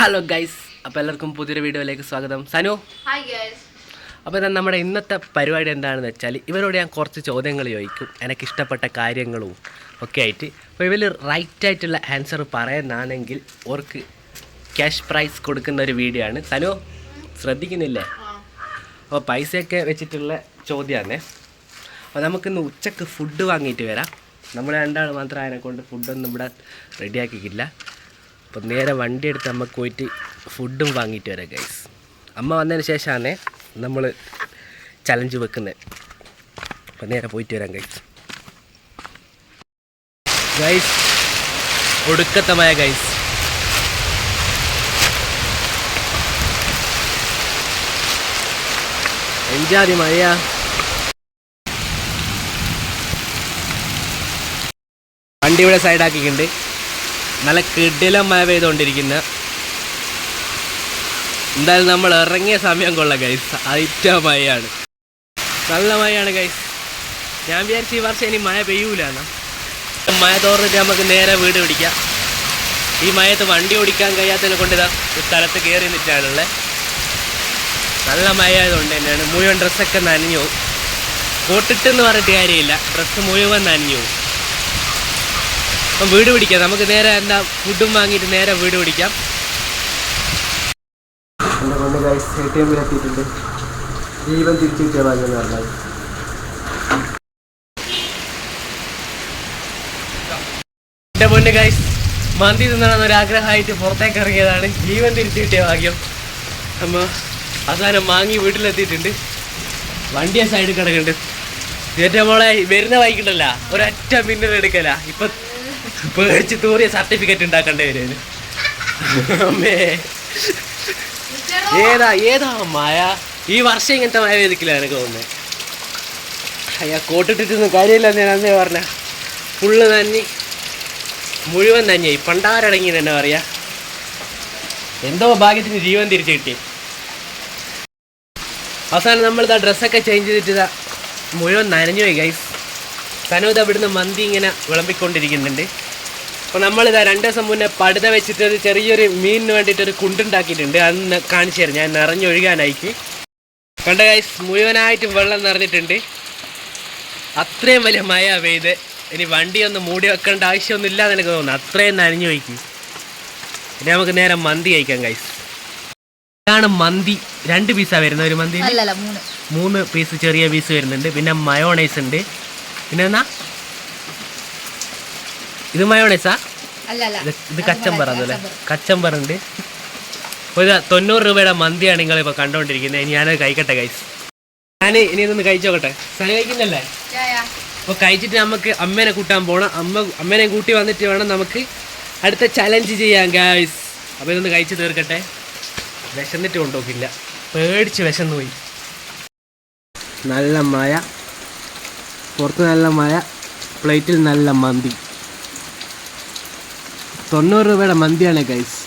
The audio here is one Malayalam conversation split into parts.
ഹലോ ഗൈസ് അപ്പോൾ എല്ലാവർക്കും പുതിയൊരു വീഡിയോയിലേക്ക് സ്വാഗതം. സനു. അപ്പോൾ ഇതാ നമ്മുടെ ഇന്നത്തെ പരിപാടി എന്താണെന്ന് വെച്ചാൽ ഇവരോട് ഞാൻ കുറച്ച് ചോദ്യങ്ങൾ ചോദിക്കും. എനിക്ക് ഇഷ്ടപ്പെട്ട കാര്യങ്ങളും ഒക്കെ ആയിട്ട്. അപ്പോൾ ഇവർ റൈറ്റ് ആയിട്ടുള്ള ആൻസർ പറയുന്നതാണെങ്കിൽ ഓർക്ക് ക്യാഷ് പ്രൈസ് കൊടുക്കുന്ന ഒരു വീഡിയോ ആണ്. സനു ശ്രദ്ധിക്കുന്നില്ലേ? അപ്പോൾ പൈസയൊക്കെ വെച്ചിട്ടുള്ള ചോദ്യമാണ്. അപ്പോൾ നമുക്കിന്ന് ഉച്ചയ്ക്ക് ഫുഡ് വാങ്ങിയിട്ട് വരാം. നമ്മൾ രണ്ടാൾ മാത്രം അതിനെ കൊണ്ട് ഫുഡൊന്നും ഇവിടെ റെഡിയാക്കിക്കില്ല അപ്പോൾ നേരെ വണ്ടി എടുത്ത് നമുക്ക് പോയിട്ട് ഫുഡും വാങ്ങിയിട്ട് വരാം ഗൈസ് അമ്മ വന്നതിന് ശേഷമാണ് നമ്മൾ ചലഞ്ച് വെക്കുന്നത്. അപ്പോൾ നേരെ പോയിട്ട് വരാം ഗൈസ് ഗൈസ് ഒടുക്കത്തമായ ഗൈസ് എഞ്ചാതി മഴയാ. വണ്ടി ഇവിടെ സൈഡാക്കിയിട്ടുണ്ട് നല്ല കിടിലം മഴ പെയ്തുകൊണ്ടിരിക്കുന്ന എന്തായാലും നമ്മൾ ഇറങ്ങിയ സമയം കൊള്ളാം ഗൈസ് ഐറ്റ മഴയാണ് നല്ല മഴയാണ് ഗൈസ് ഞാൻ വിചാരിച്ചു ഈ വർഷം ഇനി മഴ പെയ്യൂല എന്നാ. മഴ തോർന്നിട്ട് നമുക്ക് നേരെ വീട് പിടിക്കാം. ഈ മഴയത്ത് വണ്ടി ഓടിക്കാൻ കഴിയാത്തതിനെ കൊണ്ട് ഇതാ സ്ഥലത്ത് കയറി നിൽക്കാനുള്ളത് നല്ല മഴ ആയതുകൊണ്ട് തന്നെയാണ് മുഴുവൻ ഡ്രസ്സൊക്കെ നനഞ്ഞു പോകും കോട്ടിട്ടെന്ന് പറഞ്ഞിട്ട് കാര്യമില്ല. ഡ്രസ്സ് മുഴുവൻ നനഞ്ഞു പോകും അപ്പം വീട് പിടിക്കാം. നമുക്ക് നേരെ എന്താ ഫുഡും വാങ്ങിയിട്ട് നേരെ വീട് പിടിക്കാം. എന്റെ കൊണ്ട് ഗൈസ് എ ടി എമ്മിൽ എത്തിയിട്ടുണ്ട്. ജീവൻ തിരിച്ചു കിട്ടിയ ഭാഗ്യം എന്ന് പറഞ്ഞാൽ. എന്റെ പൊന്ന് ഗൈസ് മന്തി തിന്നണമെന്ന് ഒരാഗ്രഹമായിട്ട് പുറത്തേക്ക് ഇറങ്ങിയതാണ്. ജീവൻ തിരിച്ചു കിട്ടിയ ഭാഗ്യം. അമ്മ അവസാനം വാങ്ങി വീട്ടിലെത്തിയിട്ടുണ്ട്. വണ്ടിയെ സൈഡിൽ കിടക്കുന്നുണ്ട്. ഏറ്റവും മോളെ വരുന്ന ബൈക്കുണ്ടല്ല ഒരൊറ്റ മിന്നൽ എടുക്കല. ഇപ്പൊ പേടിച്ച് തൂറിയ സർട്ടിഫിക്കറ്റ് ഉണ്ടാക്കേണ്ടി വരും അമ്മേ. ഏതാ ഏതാ മഴ ഈ വർഷം ഇങ്ങനത്തെ മഴ പെയ്തിക്കില്ല എനിക്ക് തോന്നുന്നത് അയ്യാ കോട്ടിട്ടിട്ടൊന്നും കാര്യമില്ല ഞാൻ അന്നേ പറഞ്ഞ. ഫുള്ള് നന്ദി. മുഴുവൻ നന്ദിയായി. പണ്ടാരടങ്ങി തന്നെ പറയാ? എന്തോ ഭാഗ്യത്തിന് ജീവൻ തിരിച്ചു കിട്ടി. അവസാനം നമ്മളിതാ ഡ്രസ്സൊക്കെ ചേഞ്ച് ചെയ്തിട്ട് മുഴുവൻ നനഞ്ഞു പോയി ഗൈസ് തനൂത് അവിടുന്ന് മന്തി ഇങ്ങനെ വിളമ്പിക്കൊണ്ടിരിക്കുന്നുണ്ട്. അപ്പോൾ നമ്മളിതാ രണ്ട് ദിവസം മുന്നേ പടുത വെച്ചിട്ട് ഒരു ചെറിയൊരു മീനിന് വേണ്ടിയിട്ട് ഒരു കുണ്ടുണ്ടാക്കിയിട്ടുണ്ട് അന്ന് കാണിച്ചു തരാം. ഞാൻ നിറഞ്ഞൊഴുകാനായിക്ക് കണ്ട ഗൈസ് മുഴുവനായിട്ടും വെള്ളം നിറഞ്ഞിട്ടുണ്ട്. അത്രയും വലിയ മഴ പെയ്ത് ഇനി വണ്ടി ഒന്ന് മൂടി വെക്കേണ്ട ആവശ്യമൊന്നും ഇല്ലാന്ന് എനിക്ക് തോന്നുന്നു. അത്രയും നനഞ്ഞു പോയിക്ക്. ഇനി നമുക്ക് നേരെ മന്തി കഴിക്കാം ഗൈസ് ഇതാണ് മന്തി. രണ്ട് പീസാണ് വരുന്നത് ഒരു മന്തി മൂന്ന്. പീസ് ചെറിയ പീസ് വരുന്നുണ്ട്. പിന്നെ മയോണൈസ് ഉണ്ട്. പിന്നെ എന്നാ ഇത് മയോണൈസാ? അല്ലല്ല ഇത് ഇത് കച്ചമ്പർ അതല്ലേ? ഒരു തൊണ്ണൂറ് രൂപയുടെ മന്തിയാണ് നിങ്ങൾ ഇപ്പൊ കണ്ടുകൊണ്ടിരിക്കുന്നത് ഇനി ഞാനത് കഴിക്കട്ടെ കൈസ് ഞാൻ ഇനി ഇതൊന്ന് കഴിച്ചോക്കട്ടെ സനി കഴിക്കുന്നല്ലേ? അപ്പോൾ കഴിച്ചിട്ട് നമുക്ക് അമ്മേനെ കൂട്ടാൻ പോകണം അമ്മ അമ്മേനെ കൂട്ടി വന്നിട്ട് വേണം നമുക്ക് അടുത്ത ചലഞ്ച് ചെയ്യാൻ ഗൈസ് അപ്പോൾ ഇതൊന്ന് കഴിച്ചു തീർക്കട്ടെ. വിശന്നിട്ട് കൊണ്ടുപോക്കില്ല. പേടിച്ച് വിശന്നു പോയി നല്ല മഴ. പുറത്ത് നല്ല മഴ പ്ലേറ്റിൽ നല്ല മന്തി. തൊണ്ണൂറ് രൂപയുടെ മന്തിയാണ് ഗൈസ്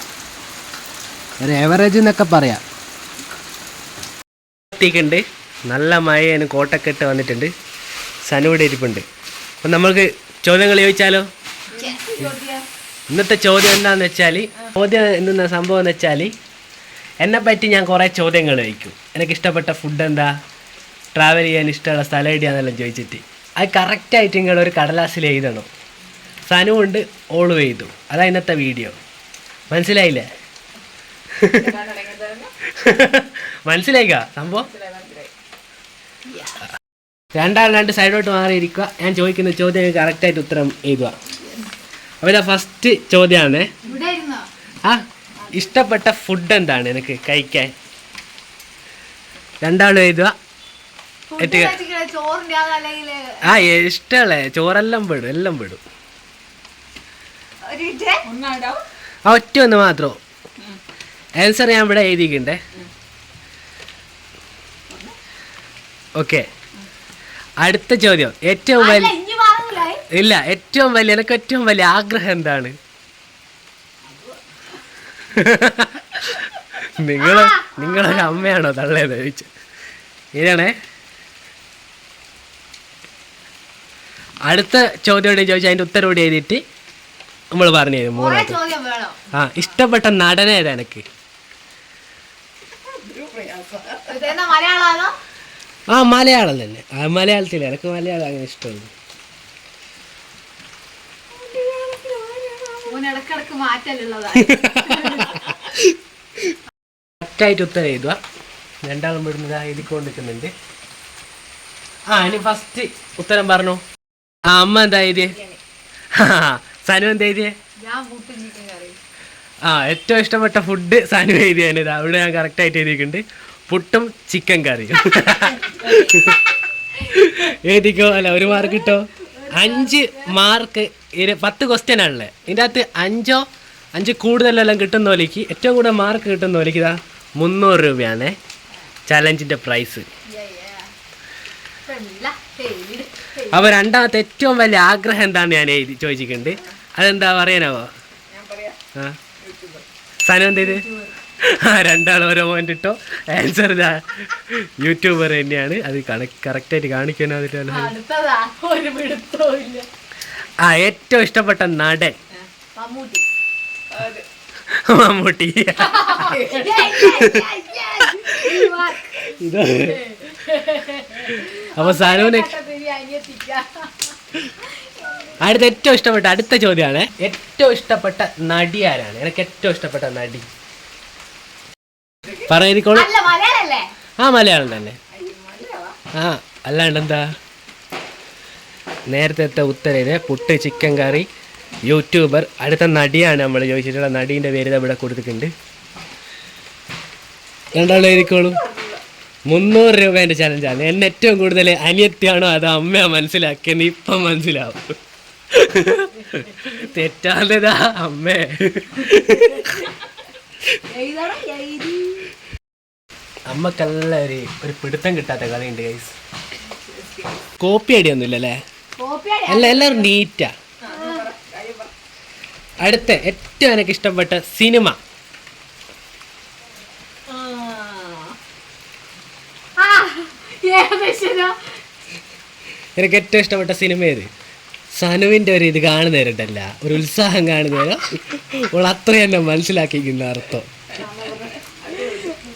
ഒരു എവറേജ് എന്നൊക്കെ പറയാം. എത്തിയിട്ടുണ്ട് നല്ല മഴയാണ് കോട്ടൊക്കെ ഇട്ട് വന്നിട്ടുണ്ട് സനുവിടെ ഇരിപ്പുണ്ട്. അപ്പം നമ്മൾക്ക് ചോദ്യങ്ങൾ ചോദിച്ചാലോ? ഇന്നത്തെ ചോദ്യം എന്താണെന്ന് വെച്ചാൽ ചോദ്യം എന്തെന്ന സംഭവം എന്ന് വെച്ചാൽ എന്നെ പറ്റി ഞാൻ കുറേ ചോദ്യങ്ങൾ ചോദിക്കും. എനിക്ക് ഇഷ്ടപ്പെട്ട ഫുഡ് എന്താ? ട്രാവൽ ചെയ്യാൻ ഇഷ്ടമുള്ള സ്ഥലം എവിടെയാണെന്നെല്ലാം ചോദിച്ചിട്ട്. അത് കറക്റ്റായിട്ട് നിങ്ങൾ ഒരു കടലാസിൽ എഴുതണം. സനു കൊണ്ട് ഓളും എഴുതും. അതാ ഇന്നത്തെ വീഡിയോ മനസ്സിലായില്ലേ? മനസ്സിലായിക്ക സംഭവം? രണ്ടാൾ രണ്ട് സൈഡോട്ട് മാറിയിരിക്കുക. ഞാൻ ചോദിക്കുന്ന ചോദ്യം കറക്റ്റായിട്ട് ഉത്തരം എഴുതുക. അപ്പോൾ ഇതാ ഫസ്റ്റ് ചോദ്യമാണ് ആ ഇഷ്ടപ്പെട്ട ഫുഡ് എന്താണ്? എനിക്ക് കഴിക്കാൻ. രണ്ടാളും എഴുതുക. ആ ഇഷ്ടമല്ലേ ചോറെല്ലാം പെടും എല്ലാം പെടും ആ ഒറ്റ ഒന്ന് മാത്രം. ആൻസർ ഞാൻ ഇവിടെ എഴുതിക്കണ്ടേ? ഓക്കെ അടുത്ത ചോദ്യം. ഏറ്റവും വലിയ ഇല്ല ഏറ്റവും വലിയ എനിക്ക് ഏറ്റവും വലിയ ആഗ്രഹം എന്താണ്? നിങ്ങൾ നിങ്ങളൊരു അമ്മയാണോ തള്ളേന്ന് ചോദിച്ചു. ഇതാണേ അടുത്ത ചോദ്യം ചോദിച്ചാൽ അതിന്റെ കൂടി എഴുതിയിട്ട് നമ്മൾ പറഞ്ഞു തരും മൂന്നാമത്തെ. ആ ഇഷ്ടപ്പെട്ട നടനേതാ എനിക്ക്? ആ മലയാളം തന്നെ. ആ മലയാളത്തിൽ എനിക്ക് മലയാളം അങ്ങനെ ഇഷ്ടമുള്ളൂ. മാറ്റലുള്ളതാ കറക്റ്റായിട്ട് ഉത്തരം എഴുതുക. രണ്ടാളും വിടുന്നത് എഴുതിക്കൊണ്ടിരിക്കുന്നുണ്ട്. ആ ഇനി ഫസ്റ്റ് ഉത്തരം പറഞ്ഞു. ആ അമ്മ എന്താ എഴുതിയേ? സനു എന്താ എഴുതിയേ? ആ ഏറ്റവും ഇഷ്ടപ്പെട്ട ഫുഡ് സനു എഴുതിയാണ്. അവിടെ ഞാൻ കറക്റ്റായിട്ട് എഴുതിയിട്ടുണ്ട്. പുട്ടും ചിക്കൻ കറിയും. എഴുതിക്കോ? അല്ല ഒരു മാർക്ക് കിട്ടോ അഞ്ച് മാർക്ക് പത്ത് ക്വസ്റ്റ്യൻ ആണല്ലേ? ഇതിന്റെ അകത്ത് അഞ്ചോ അഞ്ച് കൂടുതലെല്ലാം കിട്ടുന്ന പോലേക്ക് ഏറ്റവും കൂടുതൽ മാർക്ക് കിട്ടുന്ന പോലേക്ക് ഇതാ മുന്നൂറ് രൂപയാണ്. ചലഞ്ചിന്റെ പ്രൈസ് അപ്പോൾ രണ്ടാമത്തെ ഏറ്റവും വലിയ ആഗ്രഹം എന്താണെന്ന് ഞാൻ എഴുതി ചോദിച്ചിട്ടുണ്ട്. അതെന്താ പറയാനാവോ? ആ. സനു എന്ത് ചെയ്ത്? ആ രണ്ടാളും ഓരോ പോയിന്റ് ഇട്ടോ? ആൻസർ ഇതാ. യൂട്യൂബർ തന്നെയാണ്. അത് കറക്റ്റായിട്ട് കാണിക്കാനോ അതിൽ ആ ഏറ്റവും ഇഷ്ടപ്പെട്ട നടൻ. മമ്മൂട്ടി. ഇത്. അപ്പൊ സനുവിന് അടുത്ത ഏറ്റവും ഇഷ്ടപ്പെട്ട അടുത്ത ചോദ്യമാണ്. ഏറ്റവും ഇഷ്ടപ്പെട്ട നടി ആരാണ്? എനിക്ക് ഏറ്റവും ഇഷ്ടപ്പെട്ട നടി. മലയാളല്ലേ? ആ മലയാളം തന്നെ. ആ അല്ലാണ്ട് എന്താ? നേരത്തെ ഉത്തരവിന് പുട്ട് ചിക്കൻ കറി യൂട്യൂബർ അടുത്ത നടിയാണ് നമ്മൾ ചോദിച്ചിട്ടുള്ള നടീന്റെ പേര് ഇവിടെ കൊടുത്തിട്ടുണ്ട്. രണ്ടാളെ എഴുതിക്കോളൂ മുന്നൂറ് രൂപേന്റെ ചലഞ്ചാണ് എന്നെ ഏറ്റവും കൂടുതൽ അനിയത്തിയാണോ അതോ അമ്മയാ മനസ്സിലാക്കിയെന്ന് ഇപ്പം മനസ്സിലാവും. തെറ്റാന്നതാ അമ്മേ. അമ്മക്കല്ല ഒരു ഒരു പിടുത്തം കിട്ടാത്ത കളിയുണ്ട് ഗൈസ് കോപ്പി അടിയൊന്നുമില്ല അല്ലേ? അല്ല എല്ലാവരും നീറ്റാ അടുത്ത ഏറ്റവും എനിക്ക് ഇഷ്ടപ്പെട്ട സിനിമ ആ ഏകദേശം എനിക്ക് ഏറ്റവും ഇഷ്ടപ്പെട്ട സിനിമ ഏത്? സനുവിന്റെ ഒരു ഇത് കാണുന്നവരുണ്ടല്ല. ഒരു ഉത്സാഹം കാണുന്നവരോ? അവൾ അത്ര തന്നെ മനസ്സിലാക്കിക്കുന്ന അർത്ഥം.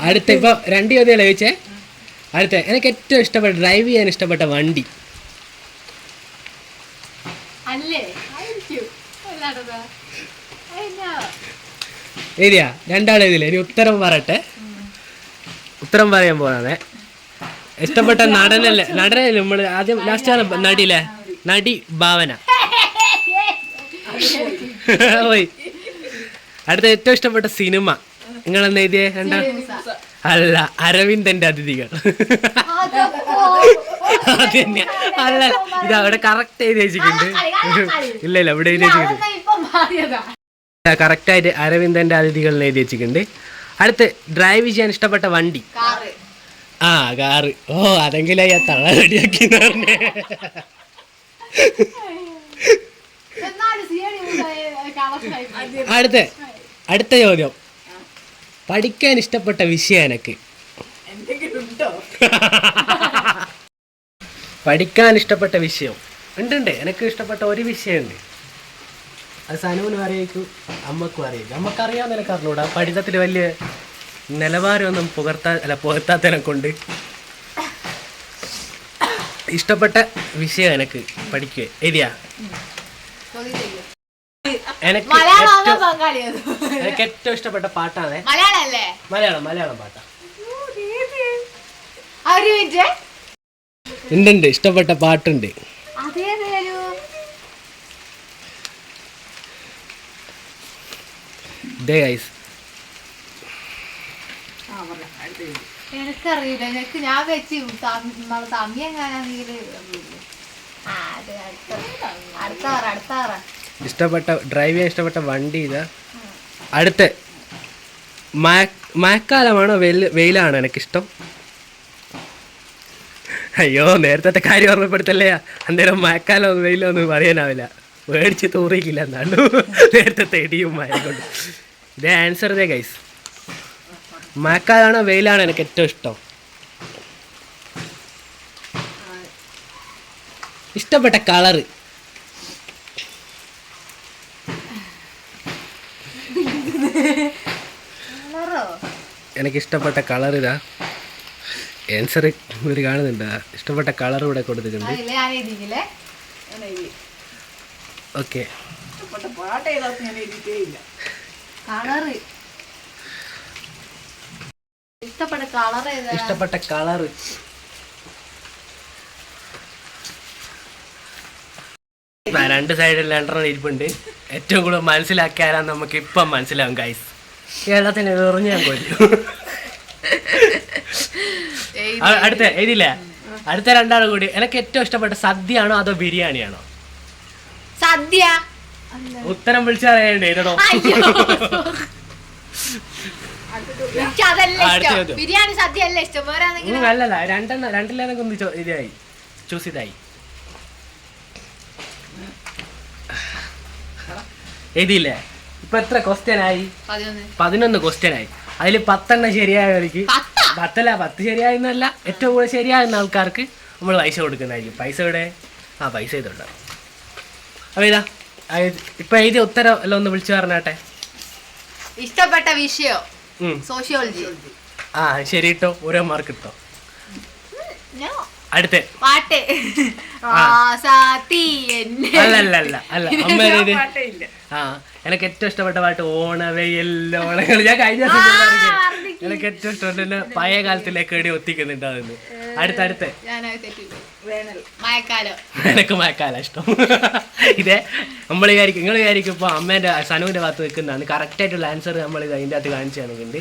അടുത്ത ഇപ്പോൾ രണ്ട് ചോദ്യം ചോദിച്ചേ? അടുത്ത. എനിക്ക് ഏറ്റവും ഇഷ്ടപ്പെട്ട ഡ്രൈവ് ചെയ്യാൻ ഇഷ്ടപ്പെട്ട വണ്ടി. അല്ലേ? രണ്ടാളെ ഇതില്ല ഏരിയാ ഇനി ഉത്തരം പറയട്ടെ. ഉത്തരം പറയാൻ പോണേ ഇഷ്ടപ്പെട്ട നടനല്ലേ? നടനല്ലേ നമ്മൾ ആദ്യം ലാസ്റ്റ് നടിയില്ലേ നടി ഭാവന. അടുത്ത ഏറ്റവും ഇഷ്ടപ്പെട്ട സിനിമ. നിങ്ങൾ എന്ന് എഴുതിയേ? രണ്ടാ? അല്ല അരവിന്ദന്റെ അതിഥികൾ. അല്ല ഇത് അവിടെ കറക്റ്റ് എഴുതി വെച്ചിട്ടുണ്ട് ഇല്ല ഇല്ല ഇവിടെ എഴുതി വെച്ചിട്ടുണ്ട്. കറക്റ്റായിട്ട് അരവിന്ദന്റെ അതിഥികൾ എഴുതി വെച്ചിട്ടുണ്ട്. അടുത്ത് ഡ്രൈവ് ചെയ്യാൻ ഇഷ്ടപ്പെട്ട വണ്ടി. ആ കാറ്. ഓ അതെങ്കിലും അയ്യാ തള റെഡിയാക്കി അടുത്ത അടുത്ത ചോദ്യം. പഠിക്കാൻ ഇഷ്ടപ്പെട്ട വിഷയം എനക്ക്. പഠിക്കാൻ ഇഷ്ടപ്പെട്ട വിഷയം. ഉണ്ട് ഉണ്ട്. എനിക്ക് ഇഷ്ടപ്പെട്ട ഒരു വിഷയമുണ്ട്. അത് സനുവിനും അറിയിക്കും അമ്മക്കും അറിയിക്കും. അമ്മക്കറിയാമെന്ന് എനിക്ക് നിനക്ക് അറിഞ്ഞൂടാ. പഠിത്തത്തിൽ വലിയ നിലവാരമൊന്നും പുകർത്താ അല്ല പുകർത്താത്തതിനെ കൊണ്ട് ഇഷ്ടപ്പെട്ട വിഷയം എനക്ക് പഠിക്കുക എഴുതിയാ? എനിക്ക് എനിക്ക് ഏറ്റവും ഇഷ്ടപ്പെട്ട പാട്ടാണ്. മലയാളം മലയാളം പാട്ടാ. ഉണ്ട് ഉണ്ട് ഇഷ്ടപ്പെട്ട പാട്ടുണ്ട്. ദേ ഗൈസ് എനിക്കറിയില്ല. എനിക്ക് ഞാൻ വെച്ച് തമ്മി എങ്ങാനാണെങ്കിൽ ആ അത് അടുത്ത അടുത്ത അടുത്ത ഇഷ്ടപ്പെട്ട ഡ്രൈവ് ചെയ്യാൻ ഇഷ്ടപ്പെട്ട വണ്ടി ഇതാ. അടുത്ത. മഴ മഴക്കാലമാണോ വെയിൽ വെയിലാണോ എനിക്കിഷ്ടം? അയ്യോ നേരത്തെ കാര്യം ഓർമ്മപ്പെടുത്തല്ലേ? അന്നേരം മഴക്കാലം വെയിലോ ഒന്നും പറയാനാവില്ല. മേടിച്ച് തൂറിക്കില്ല എന്നാണ്. നേരത്തെ ഇടിയും മഴ കൊണ്ട്. ഇതേ ആൻസർ ഇതേ ഗൈസ് മഴക്കാലാണോ വെയിലാണോ എനിക്ക് ഏറ്റവും ഇഷ്ടം. ഇഷ്ടപ്പെട്ട കളറ്. എനിക്ക് ഇഷ്ടപ്പെട്ട കളർ ഇതാ. ആൻസർ ഇവർ കാണുന്നുണ്ട്. ഇഷ്ടപ്പെട്ട കളർ ഇവിടെ കൊടുത്തിട്ടുണ്ട്. ഓക്കെ. കളറ്. ഇഷ്ടപ്പെട്ട കളർ ഇഷ്ടപ്പെട്ട കളർ രണ്ട് സൈഡിൽ രണ്ടെണ്ണം ഇരിപ്പുണ്ട്. ഏറ്റവും കൂടുതൽ മനസ്സിലാക്കിയാലാ നമുക്ക് ഇപ്പം മനസ്സിലാവും ഗൈസ് കേരളത്തിന് എറിഞ്ഞ് ഞാൻ കൊല്ലും അടുത്ത എഴുതില്ല അടുത്ത രണ്ടാളും കൂടി. എനിക്ക് ഏറ്റവും ഇഷ്ടപ്പെട്ട സദ്യ ആണോ അതോ ബിരിയാണിയാണോ? സദ്യ. ഉത്തരം വിളിച്ചറിയണ്ടേ ഇതോ. എനിക്ക് അതല്ല ഇഷ്ടം. ബിരിയാണി സദ്യ അല്ല ഇഷ്ടം. വേറെ അല്ലല്ല രണ്ടെണ്ണം രണ്ടിലേതൊക്കെ ഒന്ന് ഇതായി. ചൂസ് ഇതായി. എഴുതിയില്ലേ? ഇപ്പൊ എത്ര ക്വസ്റ്റ്യൻ ആയി? പതിനൊന്ന്. ക്വസ്റ്റ്യൻ ആയി. അതിൽ പത്തെണ്ണം ശരിയായ കളിക്ക് പത്തല്ല പത്ത് ശരിയായെന്നല്ല ഏറ്റവും കൂടുതൽ ശരിയാകുന്ന ആൾക്കാർക്ക് നമ്മൾ പൈസ കൊടുക്കുന്നതായിരിക്കും. പൈസ ഇവിടെ ആ പൈസ ഇതുണ്ടാവും അപ്പോൾ ഇതാ ഇപ്പൊ എഴുതിയ ഉത്തരം എല്ലാം ഒന്ന് വിളിച്ചു പറഞ്ഞാട്ടെ. ഇഷ്ടപ്പെട്ട വിഷയം. സോഷ്യോളജി. ആ ശരി കേട്ടോ ഓരോ മാർക്ക് കിട്ടോ അടുത്ത. പാട്ട്. എന്നെ. അല്ല അമ്മ ആ എനിക്ക് ഏറ്റവും ഇഷ്ടപ്പെട്ട പാട്ട് ഓണവയല്ലോ ഓണങ്ങൾ. ഞാൻ കഴിഞ്ഞ എനിക്ക് ഏറ്റവും ഇഷ്ടപ്പെട്ട പഴയ കാലത്തിലേക്ക് എടി ഒത്തിക്കുന്നുണ്ട് അതെന്ന്. അടുത്ത അടുത്ത. എനിക്ക് മഴക്കാല. ഇഷ്ടം. ഇതേ നമ്മൾ വിചാരിക്കും നിങ്ങൾ വിചാരിക്കും ഇപ്പോൾ അമ്മേന്റെ സനുവിന്റെ ഭാഗത്ത് നിൽക്കുന്നതാണ് കറക്റ്റ് ആയിട്ടുള്ള ആൻസർ നമ്മൾ ഇത് അതിന്റെ അകത്ത് കാണിച്ചു തന്നിട്ടുണ്ട്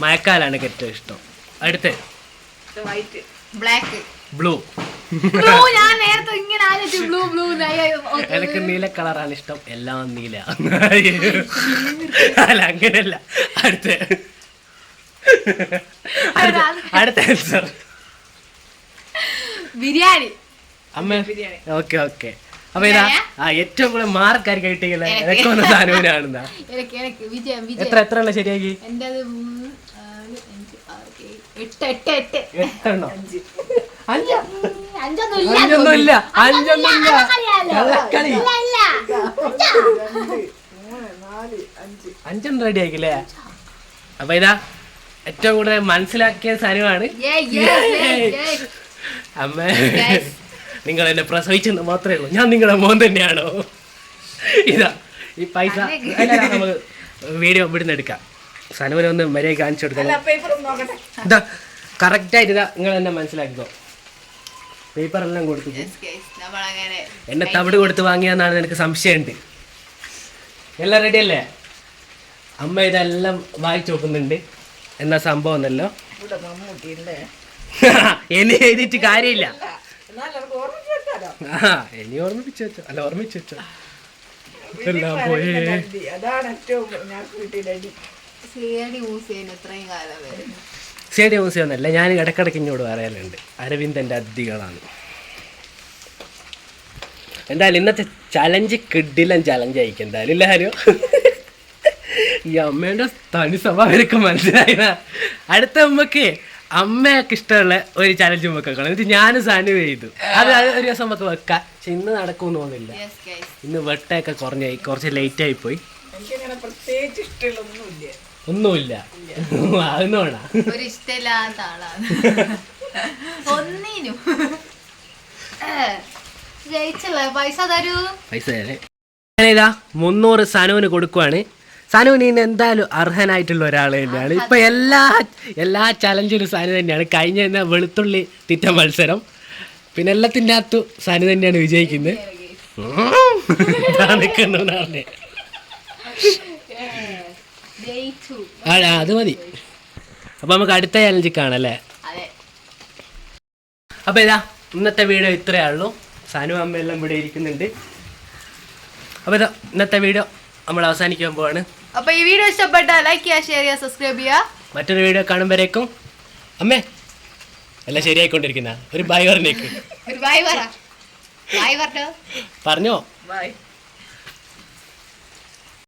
മഴക്കാലാണ് എനിക്ക് ഏറ്റവും ഇഷ്ടം. അടുത്ത്. വൈറ്റ് ബ്ലാക്ക് ബ്ലൂ എനിക്ക് നീല കളറാണ് ഇഷ്ടം. എല്ലാം നീല. അല്ല അങ്ങനെയല്ല. അടുത്ത. അടുത്ത അടുത്ത ആൻസർ ബിരിയാണി. അമ്മ ബിരിയാണി. Okay okay. അപ്പൊ ഇതാ ആ ഏറ്റവും കൂടുതൽ മാർക്ക് ആയിരിക്കും കിട്ടിയില്ല എനിക്ക്. വന്ന സാധനവിനാണെന്നാ എത്ര എത്ര ഉള്ള ശരിയാക്കി? എട്ടെണ്ണം? അഞ്ച്. അല്ല അഞ്ചൊന്നും ഇല്ല അഞ്ചൊന്നും ഇല്ല അഞ്ചൊന്നും ഇല്ല കള്ളക്കളി ഇല്ല ഇല്ല. രണ്ട് മൂന്ന് നാല് അഞ്ച്. അഞ്ചെണ്ണം റെഡി ആക്കില്ലേ അപ്പൊ ഇതാ ഏറ്റവും കൂടുതൽ മനസ്സിലാക്കിയ സാധനമാണ് അമ്മ. നിങ്ങൾ എന്നെ പ്രസവിച്ചെന്ന് മാത്രമേ ഉള്ളൂ. ഞാൻ നിങ്ങളുടെ മോൻ തന്നെയാണോ? ഇതാ ഈ പൈസ. നമുക്ക് വീഡിയോ ഇവിടുന്ന് എടുക്കാം. സനുവിനെ ഒന്ന് മര്യാദ കാണിച്ചു കൊടുക്കണം. നോക്കട്ടെ. ഇതാ കറക്റ്റായിട്ട് ഇതാ നിങ്ങൾ എന്നെ മനസ്സിലാക്കിക്കോ. പേപ്പർ എല്ലാം കൊടുത്തു. എന്നെ തവിട് കൊടുത്ത് വാങ്ങിയെന്നാണ് എനിക്ക് സംശയമുണ്ട്. എല്ലാം റെഡി അല്ലേ? അമ്മ ഇതെല്ലാം വായിച്ചു നോക്കുന്നുണ്ട്. എന്നാ സംഭവം എന്നല്ലോ? എന്നെ എഴുതിയിട്ട് കാര്യമില്ല. ആ എന്നെ ഓർമ്മിപ്പിച്ചു വെച്ചോ അല്ല ഓർമ്മിച്ചു വെച്ചോ. എല്ലാം പോയേ. അതാണ് ഏറ്റവും ഞാൻ സേഡി യൂസ് ചെയ്യുന്ന ഇത്രയും കാലം വരെ. മ്യൂസിയം ഞാൻ ഇടക്കിടക്ക് ഇങ്ങോട്ട് പറയാറുണ്ട് അരവിന്ദന്റെ അതികളാണ് എന്തായാലും ഇന്നത്തെ ചലഞ്ച് കിഡിലൻ ചലഞ്ച് ആയിരിക്കും. എന്തായാലും എല്ലാവരും ഈ അമ്മേന്റെ തനി സ്വഭാവമൊക്കെ മനസ്സിലായി അടുത്ത അമ്മയ്ക്ക് അമ്മയൊക്കെ ഇഷ്ടമുള്ള ഒരു ചലഞ്ച് നമുക്ക് വെക്കണം എന്നിട്ട് ഞാനും സാനു ചെയ്തു. അത് അത് ഒരു ദിവസം നമുക്ക് വെക്കാം. പക്ഷെ ഇന്ന് നടക്കുമെന്ന് തോന്നുന്നില്ല. ഇന്ന് വെട്ടയൊക്കെ കുറഞ്ഞായി കുറച്ച് ലേറ്റ് ആയി പോയി. പ്രത്യേകിച്ച് ഇഷ്ടമുള്ളൊന്നുമില്ല ഒന്നുമില്ല. അതൊന്നും ഒരു ഇഷ്ടമില്ലാത്ത ആളാണ്. ഒന്നിനും. ജയിച്ചല്ലേ? പൈസ തരൂ. പൈസ തരാം. മുന്നൂറ് സാനുവിന് കൊടുക്കുവാണ്. സനുവിന് നീ എന്തായാലും അർഹനായിട്ടുള്ള ഒരാൾ തന്നെയാണ്. ഇപ്പൊ എല്ലാ എല്ലാ ചലഞ്ചിലും സാനു തന്നെയാണ്. കഴിഞ്ഞ തന്നെ വെളുത്തുള്ളി തിറ്റ മത്സരം. പിന്നെ എല്ലാത്തിന്റെ അകത്തു സാനു തന്നെയാണ് വിജയിക്കുന്നത്. അത് മതി. അപ്പൊ നമുക്ക് അടുത്ത ചലഞ്ച് കാണല്ലേ അപ്പൊ ഇതാ ഇന്നത്തെ വീഡിയോ ഇത്രയേ ഉള്ളൂ. സാനു അമ്മയെല്ലാം ഇവിടെ ഇരിക്കുന്നുണ്ട്. അപ്പൊ ഇതാ ഇന്നത്തെ വീഡിയോ നമ്മൾ അവസാനിക്കാൻ പോവാണ്. അപ്പൊ ഈ വീഡിയോ ഇഷ്ടപ്പെട്ടാൽ ലൈക്ക് ചെയ്യുക ഷെയർ ചെയ്യുക സബ്സ്ക്രൈബ് ചെയ്യുക. മറ്റൊരു വീഡിയോ കാണുമ്പോഴേക്കും അമ്മേ എല്ലാം ശരിയായിക്കൊണ്ടിരിക്കുന്ന. ഒരു ബൈ പറഞ്ഞേക്ക്. ഒരു ബൈ പറ. ബൈ പറഞ്ഞോ? പറഞ്ഞോ? ബൈ